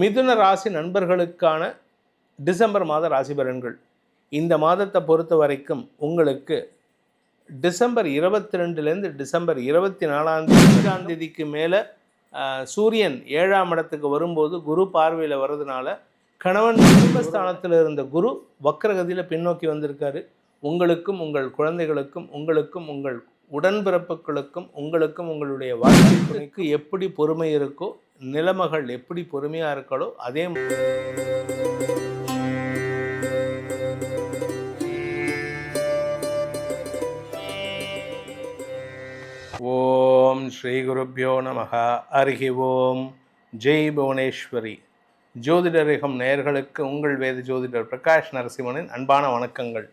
மிதுன ராசி நண்பர்களுக்கான டிசம்பர் மாத ராசி பலன்கள். இந்த மாதத்தை பொறுத்த வரைக்கும் உங்களுக்கு டிசம்பர் இருபத்தி ரெண்டுலேருந்து டிசம்பர் இருபத்தி நாலாம் தேதி அஞ்சாம் தேதிக்கு மேலே சூரியன் ஏழாம் இடத்துக்கு வரும்போது குரு பார்வையில் வர்றதுனால கணவன் குடும்பஸ்தானத்தில் இருந்த குரு வக்கரகதியில் பின்னோக்கி வந்திருக்காரு. உங்களுக்கும் உங்கள் குழந்தைகளுக்கும் உங்களுக்கும் உங்கள் உடன்பிறப்புகளுக்கும் உங்களுக்கும் உங்களுடைய வாழ்க்கை எப்படி பொறுமை இருக்கோ நிலைமகள் எப்படி பொறுமையாக இருக்காளோ அதே ஓம் ஸ்ரீ குருப்பியோ நமக அருகி ஓம். ஜெய் புவனேஸ்வரி. ஜோதிடரிகம் நேயர்களுக்கு உங்கள் வேத ஜோதிடர் பிரகாஷ் நரசிம்மனின் அன்பான வணக்கங்கள்.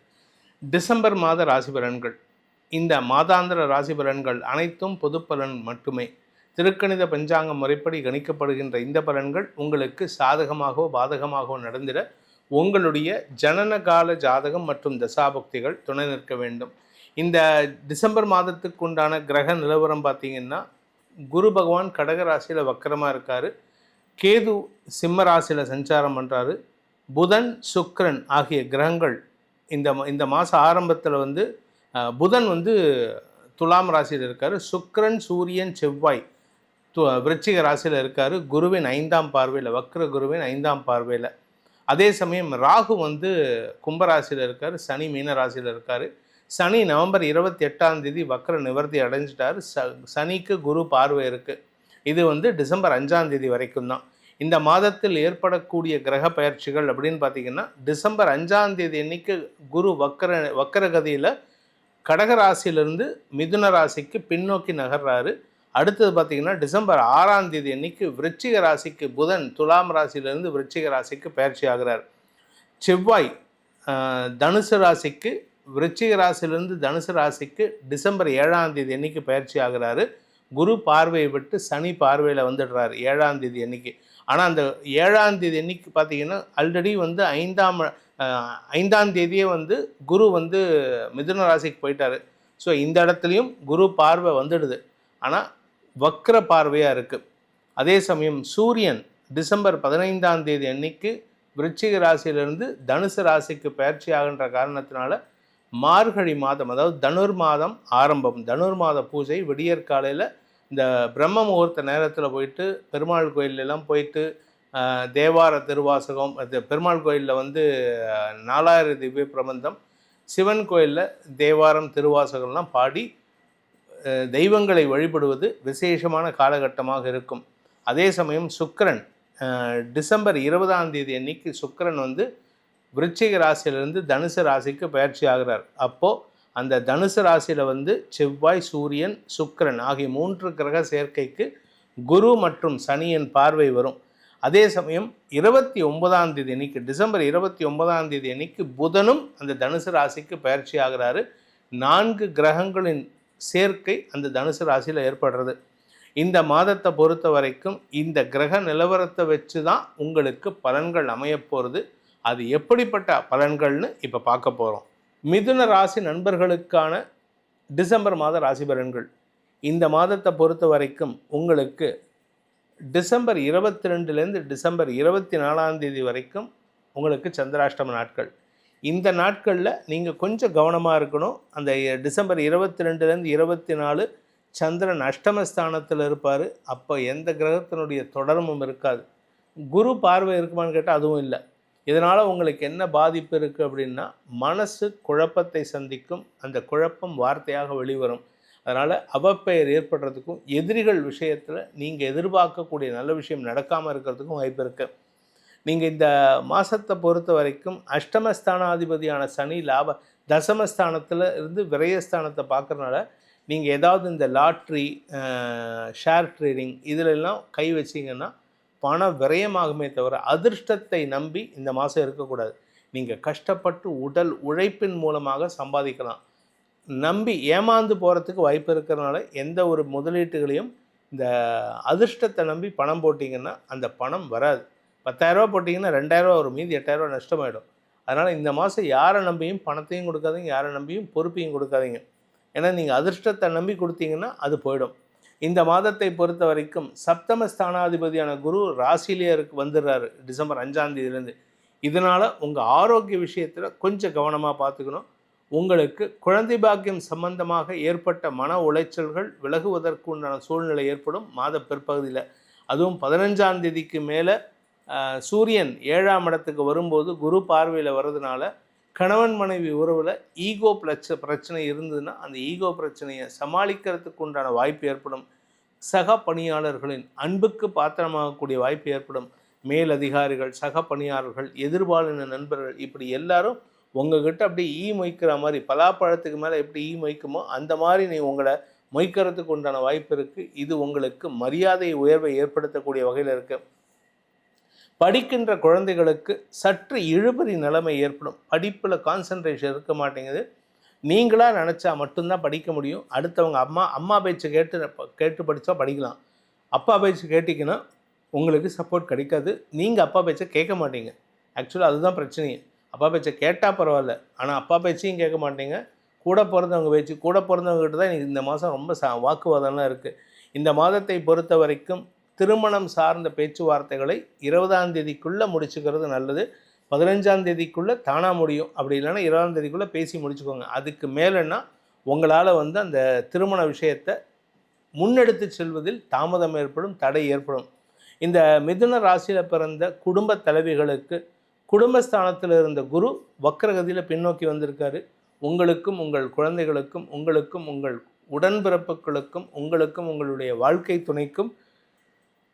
டிசம்பர் மாத ராசி பலன்கள் இந்த மாதாந்திர ராசி பலன்கள் அனைத்தும் பொது பலன் மட்டுமே. திருக்கணித பஞ்சாங்க முறைப்படி கணிக்கப்படுகின்ற இந்த பலன்கள் உங்களுக்கு சாதகமாகவோ பாதகமாகவோ நடந்திட உங்களுடைய ஜனன கால ஜாதகம் மற்றும் தசாபக்திகள் துணை நிற்க வேண்டும். இந்த டிசம்பர் மாதத்துக்கு உண்டான கிரக நிலவரம் பார்த்தீங்கன்னா குரு பகவான் கடக ராசியில் வக்கரமாக இருக்கார். கேது சிம்ம ராசியில் சஞ்சாரம் பண்ணுறாரு புதன் சுக்ரன் ஆகிய கிரகங்கள் இந்த இந்த மாத ஆரம்பத்தில் வந்து புதன் வந்து துலாம் ராசியில் இருக்கார். சுக்ரன் சூரியன் செவ்வாய் விருச்சிக ராசியில் இருக்கார். குருவின் ஐந்தாம் பார்வையில் வக்ர குருவின் ஐந்தாம் பார்வையில். அதே சமயம் ராகு வந்து கும்பராசியில் இருக்கார் சனி மீன ராசியில் இருக்கார். சனி நவம்பர் இருபத்தி எட்டாம் தேதி வக்ர நிவர்த்தி அடைஞ்சிட்டார். ச சனிக்கு குரு பார்வை இருக்குது இது வந்து டிசம்பர் அஞ்சாம் தேதி வரைக்கும் தான். இந்த மாதத்தில் ஏற்படக்கூடிய கிரக பயிற்சிகள் அப்படின்னு பார்த்தீங்கன்னா டிசம்பர் அஞ்சாம் தேதி அன்னைக்கு குரு வக்கர வக்கரகதியில் கடகராசியிலிருந்து மிதுன ராசிக்கு பின்னோக்கி நகர்றாரு. அடுத்தது பார்த்தீங்கன்னா டிசம்பர் ஆறாம் தேதி அன்னைக்கு விருச்சிக ராசிக்கு புதன் துலாம் ராசியிலிருந்து விருச்சிக ராசிக்கு பயிற்சி ஆகிறார். செவ்வாய் தனுசு ராசிக்கு விருச்சிக ராசியிலிருந்து தனுசு ராசிக்கு டிசம்பர் ஏழாம் தேதி அன்னைக்கு பயிற்சி ஆகிறாரு. குரு பார்வையை விட்டு சனி பார்வையில் வந்துடுறாரு ஏழாம் தேதி அன்னைக்கு. ஆனால் அந்த ஏழாம் தேதி அன்னைக்கு பார்த்தீங்கன்னா ஆல்ரெடி வந்து ஐந்தாம் ஐந்தாம் தேதியே வந்து குரு வந்து மிதுன ராசிக்கு போயிட்டாரு. ஸோ இந்த இடத்துலையும் குரு பார்வை வந்துடுது. ஆனால் வக்ர பார்வையாக இருக்குது அதே சமயம் சூரியன் டிசம்பர் பதினைந்தாம் தேதி அன்னைக்கு விருச்சிக ராசியிலிருந்து தனுசு ராசிக்கு பயிற்சி ஆகின்ற காரணத்தினால மார்கழி மாதம் அதாவது தனுர் மாதம் ஆரம்பம். தனுர் மாத பூஜை விடியற் காலையில் இந்த பிரம்ம முகூர்த்த நேரத்தில் போயிட்டு பெருமாள் கோயிலெல்லாம் போயிட்டு தேவார திருவாசகம் அது பெருமாள் கோயிலில் வந்து நாலாயிரம் திவ்ய பிரபந்தம் சிவன் கோயிலில் தேவாரம் திருவாசகம்லாம் பாடி தெய்வங்களை வழிபடுவது விசேஷமான காலகட்டமாக இருக்கும். அதே சமயம் சுக்கரன் டிசம்பர் இருபதாம் தேதி அன்னைக்கு சுக்கிரன் வந்து விருச்சிக ராசியிலிருந்து தனுசு ராசிக்கு பயிற்சி ஆகிறார். அப்போது அந்த தனுசு ராசியில் வந்து செவ்வாய் சூரியன் சுக்கரன் ஆகிய மூன்று கிரக சேர்க்கைக்கு குரு மற்றும் சனியின் பார்வை வரும். அதே சமயம் இருபத்தி ஒன்பதாம் தேதி அன்னைக்கு டிசம்பர் இருபத்தி ஒன்பதாம் தேதி அன்னைக்கு புதனும் அந்த தனுசு ராசிக்கு பயிற்சி ஆகிறாரு. நான்கு கிரகங்களின் சேர்க்கை அந்த தனுசு ராசியில் ஏற்படுறது. இந்த மாதத்தை பொறுத்த வரைக்கும் இந்த கிரக நிலவரத்தை வச்சு தான் உங்களுக்கு பலன்கள் அமையப் போகிறது அது எப்படிப்பட்ட பலன்கள்னு இப்போ பார்க்க போகிறோம் மிதுன ராசி நண்பர்களுக்கான டிசம்பர் மாத ராசி பலன்கள். இந்த மாதத்தை பொறுத்த வரைக்கும் உங்களுக்கு டிசம்பர் இருபத்தி ரெண்டுலேருந்து டிசம்பர் இருபத்தி நாலாம் தேதி வரைக்கும் உங்களுக்கு சந்திராஷ்டம நாட்கள். இந்த நாட்களில் நீங்கள் கொஞ்சம் கவனமாக இருக்கணும். அந்த டிசம்பர் இருபத்தி ரெண்டுலேருந்து இருபத்தி நாலு சந்திரன் அஷ்டமஸ்தானத்தில் இருப்பார். அப்போ எந்த கிரகத்தினுடைய தொடர்பும் இருக்காது. குரு பார்வை இருக்குமான்னு கேட்டால் அதுவும் இல்லை. இதனால் உங்களுக்கு என்ன பாதிப்பு இருக்குது அப்படின்னா மனசு குழப்பத்தை சந்திக்கும். அந்த குழப்பம் வார்த்தையாக வெளிவரும். அதனால் அவப்பெயர் ஏற்படுறதுக்கும் எதிரிகள் விஷயத்தில் நீங்கள் எதிர்பார்க்கக்கூடிய நல்ல விஷயம் நடக்காமல் இருக்கிறதுக்கும் வாய்ப்பு இருக்குது நீங்கள் இந்த மாதத்தை பொறுத்த வரைக்கும் அஷ்டமஸ்தானாதிபதியான சனி லாப தசமஸ்தானத்தில் இருந்து விரயஸ்தானத்தை பார்க்குறனால நீங்கள் ஏதாவது இந்த லாட்ரி ஷேர் ட்ரேடிங் இதிலெல்லாம் கை வச்சிங்கன்னா பணம் விரயமாகுமே தவிர அதிர்ஷ்டத்தை நம்பி இந்த மாதம் இருக்கக்கூடாது. நீங்கள் கஷ்டப்பட்டு உடல் உழைப்பின் மூலமாக சம்பாதிக்கலாம். நம்பி ஏமாந்து போகிறதுக்கு வாய்ப்பு இருக்கிறனால எந்த ஒரு முதலீட்டுகளையும் இந்த அதிர்ஷ்டத்தை நம்பி பணம் போட்டிங்கன்னா அந்த பணம் வராது. பத்தாயிரரூவா போட்டிங்கன்னா ரெண்டாயிரரூவா வரும். மீதி எட்டாயிரரூவா நஷ்டமாயிடும். அதனால் இந்த மாதம் யாரை நம்பியும் பணத்தையும் கொடுக்காதீங்க யாரை நம்பியும் பொறுப்பையும் கொடுக்காதீங்க. ஏன்னா நீங்கள் அதிர்ஷ்டத்தை நம்பி கொடுத்தீங்கன்னா அது போயிடும். இந்த மாதத்தை பொறுத்த வரைக்கும் சப்தம ஸ்தானாதிபதியான குரு ராசிலேயே இருக்கு வந்துடுறாரு டிசம்பர் அஞ்சாம் தேதியிலேருந்து. இதனால் உங்கள் ஆரோக்கிய விஷயத்தில் கொஞ்சம் கவனமாக பார்த்துக்கணும். உங்களுக்கு குழந்தை பாக்கியம் சம்பந்தமாக ஏற்பட்ட மன உளைச்சல்கள் விலகுவதற்கு உண்டான சூழ்நிலை ஏற்படும் மாத பிற்பகுதியில். அதுவும் பதினஞ்சாம் தேதிக்கு மேலே சூரியன் ஏழாம் இடத்துக்கு வரும்போது குரு பார்வையில் வர்றதுனால கணவன் மனைவி உறவில் ஈகோ பிரச்ச பிரச்சனை இருந்ததுன்னா அந்த ஈகோ பிரச்சனையை சமாளிக்கிறதுக்கு உண்டான வாய்ப்பு ஏற்படும். சக பணியாளர்களின் அன்புக்கு பாத்திரமாகக்கூடிய வாய்ப்பு ஏற்படும். மேல் அதிகாரிகள் சக பணியாளர்கள் எதிர்பாலின நண்பர்கள் இப்படி எல்லாரும் உங்ககிட்ட அப்படியே ஈ மொய்க்கிற மாதிரி பலாப்பழத்துக்கு மேலே எப்படி ஈ மொய்க்குமோ அந்த மாதிரி நீ உங்களை மொய்க்கிறதுக்கு உண்டான வாய்ப்பு இருக்குது இது உங்களுக்கு மரியாதை உயர்வை ஏற்படுத்தக்கூடிய வகையில் இருக்குது படிக்கின்ற குழந்தைகளுக்கு சற்று இழுபறி நிலைமை ஏற்படும். படிப்பில் கான்சன்ட்ரேஷன் இருக்க மாட்டேங்குது. நீங்களாக நினச்சா மட்டும்தான் படிக்க முடியும். அடுத்தவங்க அம்மா அம்மா பேச்சு கேட்டு கேட்டு படித்தா படிக்கலாம். அப்பா பேச்சு கேட்டிங்கன்னா உங்களுக்கு சப்போர்ட் கிடைக்காது. நீங்கள் அப்பா பேச்சை கேட்க மாட்டீங்க. ஆக்சுவலாக அதுதான் பிரச்சனையே. அப்பா பேச்சை கேட்டால் பரவாயில்ல. ஆனால் அப்பா பேச்சையும் கேட்க மாட்டீங்க. கூட பிறந்தவங்க பேச்சு கூட பிறந்தவங்ககிட்ட தான் இந்த மாதம் ரொம்ப சா வாக்குவாதம்லாம் இருக்குது இந்த மாதத்தை பொறுத்த வரைக்கும் திருமணம் சார்ந்த பேச்சுவார்த்தைகளை இருபதாம் தேதிக்குள்ளே முடிச்சுக்கிறது நல்லது. பதினஞ்சாம் தேதிக்குள்ளே தானாக முடியும். அப்படி இல்லைன்னா இருபதாம் தேதிக்குள்ளே பேசி முடிச்சுக்கோங்க. அதுக்கு மேலேன்னா உங்களால் வந்து அந்த திருமண விஷயத்தை முன்னெடுத்து செல்வதில் தாமதம் ஏற்படும் தடை ஏற்படும். இந்த மிதுன ராசியில் பிறந்த குடும்ப தலைவிகளுக்கு குடும்பஸ்தானத்தில் இருந்த குரு வக்கரகதியில் பின்னோக்கி வந்திருக்காரு. உங்களுக்கும் உங்கள் குழந்தைகளுக்கும் உங்களுக்கும் உங்கள் உடன்பிறப்புகளுக்கும் உங்களுக்கும் உங்களுடைய வாழ்க்கை துணைக்கும்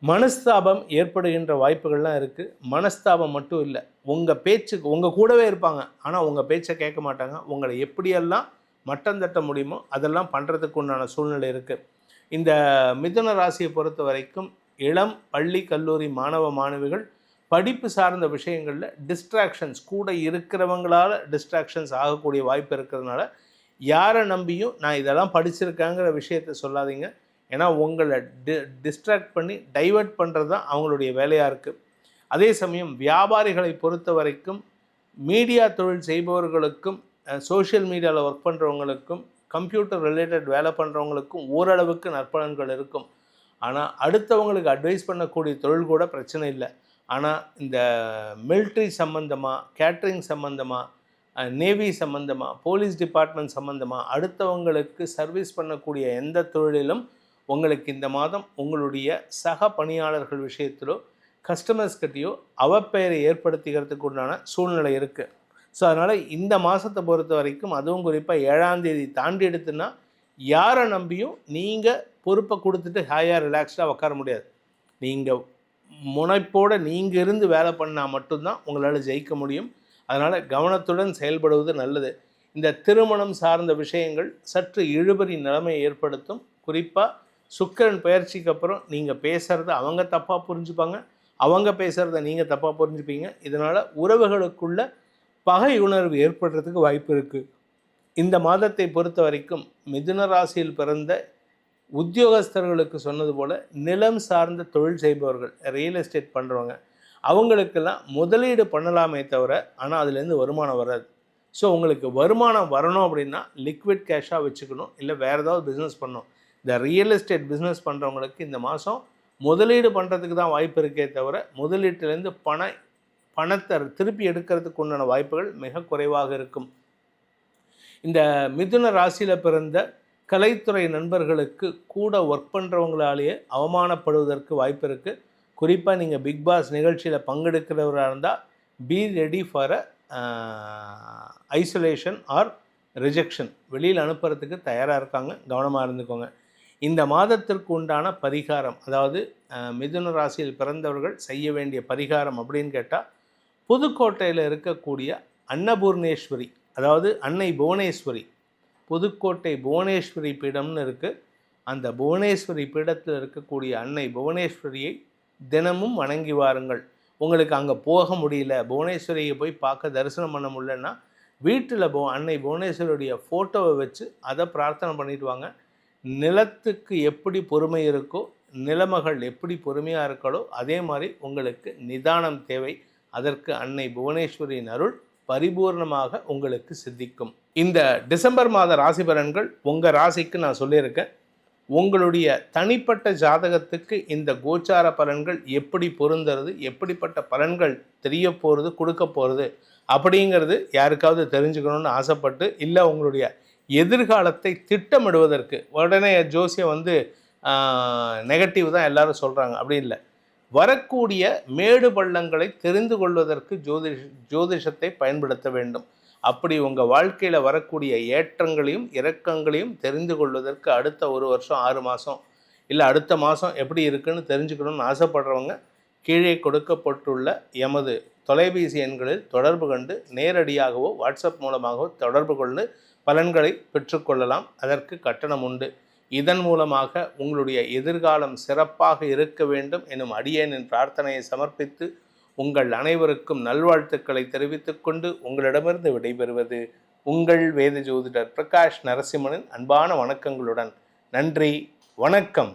மனஸ்தாபம் ஏற்படுகின்ற வாய்ப்புகள்லாம் இருக்குது மனஸ்தாபம் மட்டும் இல்லை. உங்கள் பேச்சுக்கு உங்கள் கூடவே இருப்பாங்க. ஆனால் உங்கள் பேச்சை கேட்க மாட்டாங்க. உங்களை எப்படியெல்லாம் மட்டம் தட்ட முடியுமோ அதெல்லாம் பண்ணுறதுக்கு உண்டான சூழ்நிலை இருக்குது இந்த மிதுன ராசியை பொறுத்த வரைக்கும் இளம் பள்ளி கல்லூரி மாணவ மாணவிகள் படிப்பு சார்ந்த விஷயங்களில் டிஸ்ட்ராக்ஷன்ஸ் கூட இருக்கிறவங்களால டிஸ்ட்ராக்ஷன்ஸ் ஆகக்கூடிய வாய்ப்பு இருக்கிறதுனால யாரை நம்பியும் நான் இதெல்லாம் படிச்சிருக்கேங்கிற விஷயத்த சொல்லாதீங்க. ஏன்னா உங்களை டி டிஸ்ட்ராக்ட் பண்ணி டைவெர்ட் பண்ணுறது தான் அவங்களுடைய வேலையாக இருக்குது அதே சமயம் வியாபாரிகளை பொறுத்த வரைக்கும் மீடியா தொழில் செய்பவர்களுக்கும் சோஷியல் மீடியாவில் ஒர்க் பண்ணுறவங்களுக்கும் கம்ப்யூட்டர் ரிலேட்டட் வேலை பண்ணுறவங்களுக்கும் ஓரளவுக்கு நற்பலன்கள் இருக்கும். ஆனால் அடுத்தவங்களுக்கு அட்வைஸ் பண்ணக்கூடிய தொழில் கூட பிரச்சனை இல்லை. ஆனால் இந்த மிலிட்ரி சம்மந்தமாக கேட்ரிங் சம்மந்தமாக நேவி சம்மந்தமாக போலீஸ் டிபார்ட்மெண்ட் சம்மந்தமாக அடுத்தவங்களுக்கு சர்வீஸ் பண்ணக்கூடிய எந்த தொழிலிலும் உங்களுக்கு இந்த மாதம் உங்களுடைய சக பணியாளர்கள் விஷயத்திலோ கஸ்டமர்ஸ் கிட்டேயோ அவப்பெயரை ஏற்படுத்திக்கிறதுக்கு உண்டான சூழ்நிலை இருக்குது ஸோ அதனால் இந்த மாதத்தை பொறுத்த வரைக்கும் அதுவும் குறிப்பாக ஏழாம் தேதி தாண்டி எடுத்துன்னா யாரை நம்பியும் நீங்கள் பொறுப்பை கொடுத்துட்டு ஹாயாக ரிலாக்ஸ்டாக உட்கார முடியாது. நீங்கள் முனைப்போடு நீங்கள் இருந்து வேலை பண்ணால் மட்டும்தான் உங்களால் ஜெயிக்க முடியும். அதனால் கவனத்துடன் செயல்படுவது நல்லது. இந்த திருமணம் சார்ந்த விஷயங்கள் சற்று இழுபறி நிலைமையை ஏற்படுத்தும். குறிப்பாக சுக்கிரன் பயிற்சிக்கு அப்புறம் நீங்கள் பேசுகிறத அவங்க தப்பாக புரிஞ்சுப்பாங்க. அவங்க பேசுகிறத நீங்கள் தப்பாக புரிஞ்சுப்பீங்க. இதனால் உறவுகளுக்குள்ள பகை உணர்வு ஏற்படுறதுக்கு வாய்ப்பு இருக்குது இந்த மாதத்தை பொறுத்த வரைக்கும் மிதுன ராசியில் பிறந்த உத்தியோகஸ்தர்களுக்கு சொன்னது போல் நிலம் சார்ந்த தொழில் செய்பவர்கள் ரியல் எஸ்டேட் பண்ணுறவங்க அவங்களுக்கெல்லாம் முதலீடு பண்ணலாமே தவிர ஆனால் அதுலேருந்து வருமானம் வராது. ஸோ உங்களுக்கு வருமானம் வரணும் அப்படின்னா லிக்விட் கேஷாக வச்சுக்கணும். இல்லை வேறு ஏதாவது பிஸ்னஸ் பண்ணணும். இந்த ரியல் எஸ்டேட் பிஸ்னஸ் பண்ணுறவங்களுக்கு இந்த மாதம் முதலீடு பண்ணுறதுக்கு தான் வாய்ப்பு இருக்கே தவிர முதலீட்டிலேருந்து பண பணத்தை திருப்பி எடுக்கிறதுக்கு உண்டான வாய்ப்புகள் மிக குறைவாக இருக்கும். இந்த மிதுன ராசியில் பிறந்த கலைத்துறை நண்பர்களுக்கு கூட ஒர்க் பண்ணுறவங்களாலேயே அவமானப்படுவதற்கு வாய்ப்பு இருக்குது குறிப்பாக நீங்கள் பிக் பாஸ் நிகழ்ச்சியில் பங்கெடுக்கிறவராக இருந்தால் be ready for a isolation or rejection வெளியில் அனுப்புறதுக்கு தயாராக இருக்காங்க. கவனமாக இருந்துக்கோங்க. இந்த மாதத்திற்கு உண்டான பரிகாரம் அதாவது மிதுன ராசியில் பிறந்தவர்கள் செய்ய வேண்டிய பரிகாரம் அப்படின்னு கேட்டால் புதுக்கோட்டையில் இருக்கக்கூடிய அன்னபூர்ணேஸ்வரி அதாவது அன்னை புவனேஸ்வரி புதுக்கோட்டை புவனேஸ்வரி பீடம்னு இருக்குது அந்த புவனேஸ்வரி பீடத்தில் இருக்கக்கூடிய அன்னை புவனேஸ்வரியை தினமும் வணங்கி வாருங்கள். உங்களுக்கு அங்கே போக முடியல புவனேஸ்வரியை போய் பார்க்க தரிசனம் பண்ண முடியலன்னா வீட்டில் போ அன்னை புவனேஸ்வரியுடைய ஃபோட்டோவை வச்சு அதை பிரார்த்தனை பண்ணிட்டு வாங்க. நிலத்துக்கு எப்படி பொறுமை இருக்கோ நிலமகள் எப்படி பொறுமையாக இருக்காளோ அதே மாதிரி உங்களுக்கு நிதானம் தேவை. அதற்கு அன்னை புவனேஸ்வரியின் அருள் பரிபூர்ணமாக உங்களுக்கு சித்திக்கும். இந்த டிசம்பர் மாத ராசி பலன்கள் உங்கள் ராசிக்கு நான் சொல்லியிருக்கேன். உங்களுடைய தனிப்பட்ட ஜாதகத்துக்கு இந்த கோச்சார பலன்கள் எப்படி பொருந்துறது எப்படிப்பட்ட பலன்கள் தெரிய போகிறது கொடுக்க போகிறது அப்படிங்கிறது யாருக்காவது தெரிஞ்சுக்கணும்னு ஆசைப்பட்டு இல்லை உங்களுடைய எதிர்காலத்தை திட்டமிடுவதற்கு. உடனே ஜோசியம் வந்து நெகட்டிவ் தான் எல்லாரும் சொல்கிறாங்க அப்படி இல்லை. வரக்கூடிய மேடு பள்ளங்களை தெரிந்து கொள்வதற்கு ஜோதிஷ் ஜோதிஷத்தை பயன்படுத்த வேண்டும். அப்படி உங்கள் வாழ்க்கையில் வரக்கூடிய ஏற்றங்களையும் இறக்கங்களையும் தெரிந்து கொள்வதற்கு அடுத்த ஒரு வருஷம் ஆறு மாதம் இல்லை அடுத்த மாதம் எப்படி இருக்குன்னு தெரிஞ்சுக்கணும்னு ஆசைப்படுறவங்க கீழே கொடுக்கப்பட்டுள்ள எமது தொலைபேசி எண்களில் தொடர்பு கண்டு நேரடியாகவோ வாட்ஸ்அப் மூலமாகவோ தொடர்பு கொண்டு பலன்களை பெற்றுக்கொள்ளலாம். அதற்கு கட்டணம் உண்டு. இதன் மூலமாக உங்களுடைய எதிர்காலம் சிறப்பாக இருக்க வேண்டும் எனும் அடியேனின் பிரார்த்தனையை சமர்ப்பித்து உங்கள் அனைவருக்கும் நல்வாழ்த்துக்களை தெரிவித்துக் கொண்டு உங்களிடமிருந்து விடைபெறுவது உங்கள் வேத ஜோதிடர் பிரகாஷ் நரசிம்மனின் அன்பான வணக்கங்களுடன். நன்றி. வணக்கம்.